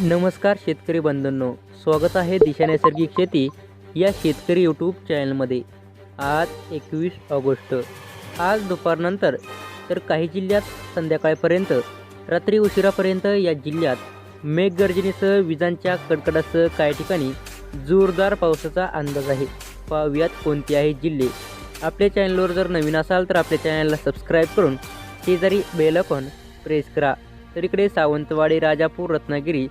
नमस्कार शेतकरी बंधूंनो स्वागत आहे दिशा नैसर्गिक शेती या शेतकरी यूट्यूब चॅनलमध्ये आज एकवीस ऑगस्ट. आज दुपारनंतर तर काही जिल्ह्यात संध्याकाळपर्यंत रात्री उशिरापर्यंत या जिल्ह्यात मेघगर्जनेसह विजांच्या कडकडासह काही ठिकाणी जोरदार पावसाचा अंदाज आहे. पाहूयात कोणते आहे जिल्हे. आपल्या चॅनलवर जर नवीन असाल तर आपल्या चॅनलला सबस्क्राईब करून शेजारी बेलकॉन प्रेस करा. तर इकडे सावंतवाडी राजापूर रत्नागिरी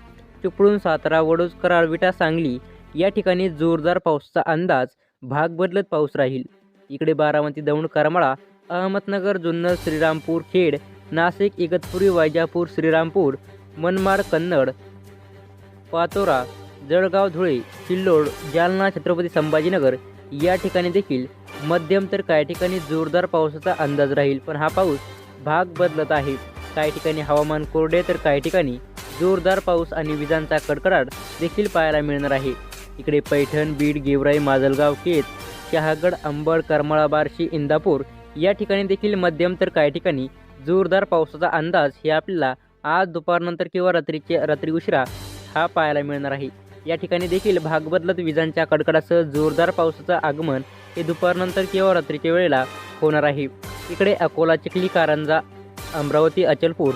चिपळूण सातारा वडोज कराड विटा सांगली या ठिकाणी जोरदार पावसाचा अंदाज भाग बदलत पाऊस राहील. इकडे बारामती दौंड करमाळा अहमदनगर जुन्नर श्रीरामपूर खेड नाशिक इगतपुरी वैजापूर श्रीरामपूर मनमाड कन्नड पाचोरा जळगाव धुळे सिल्लोड जालना छत्रपती संभाजीनगर या ठिकाणी देखील मध्यम तर काही ठिकाणी जोरदार पावसाचा अंदाज राहील. पण हा पाऊस भाग बदलत आहे. काही ठिकाणी हवामान कोरडे तर काही ठिकाणी जोरदार पाऊस आणि विजांचा कडकडाट देखील पाहायला मिळणार आहे. इकडे पैठण बीड गेवराई माजलगाव केत शहागड अंबड करमाळा बार्शी इंदापूर या ठिकाणी देखील मध्यम तर काही ठिकाणी जोरदार पावसाचा अंदाज हे आपल्याला आज दुपारनंतर किंवा रात्रीचे रात्री उशिरा हा पाहायला मिळणार आहे. या ठिकाणी देखील भाग बदलत विजांच्या कडकडासह जोरदार पावसाचं आगमन हे दुपारनंतर किंवा रात्रीच्या वेळेला होणार आहे. इकडे अकोला चिखली कारंजा अमरावती अचलपूर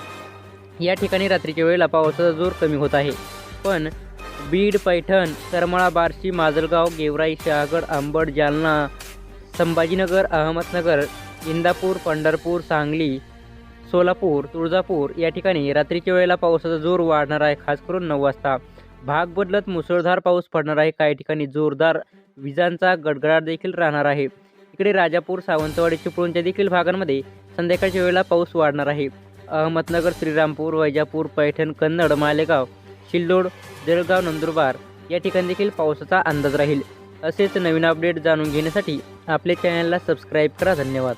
या ठिकाणी रात्रीच्या वेळेला पावसाचा जोर कमी होत आहे. पण बीड पैठण करमाळा बार्शी माजलगाव गेवराई शहागड आंबड जालना संभाजीनगर अहमदनगर इंदापूर पंढरपूर सांगली सोलापूर तुळजापूर या ठिकाणी रात्रीच्या वेळेला पावसाचा जोर वाढणार आहे. खास करून नऊ वाजता. भाग बदलत मुसळधार पाऊस पडणार आहे. काही ठिकाणी जोरदार विजांचा गडगडाट देखील राहणार आहे. इकडे राजापूर सावंतवाडी चिपळूणच्या देखील भागांमध्ये संध्याकाळच्या वेळेला पाऊस वाढणार आहे. अहमदनगर श्रीरामपूर वैजापूर पैठण कन्नड मालेगाव शिल्लोड जळगाव नंदुरबार या ठिकाणी देखील पावसाचा अंदाज राहील. असेच नवीन अपडेट जाणून घेण्यासाठी आपल्या चॅनलला सबस्क्राईब करा. धन्यवाद.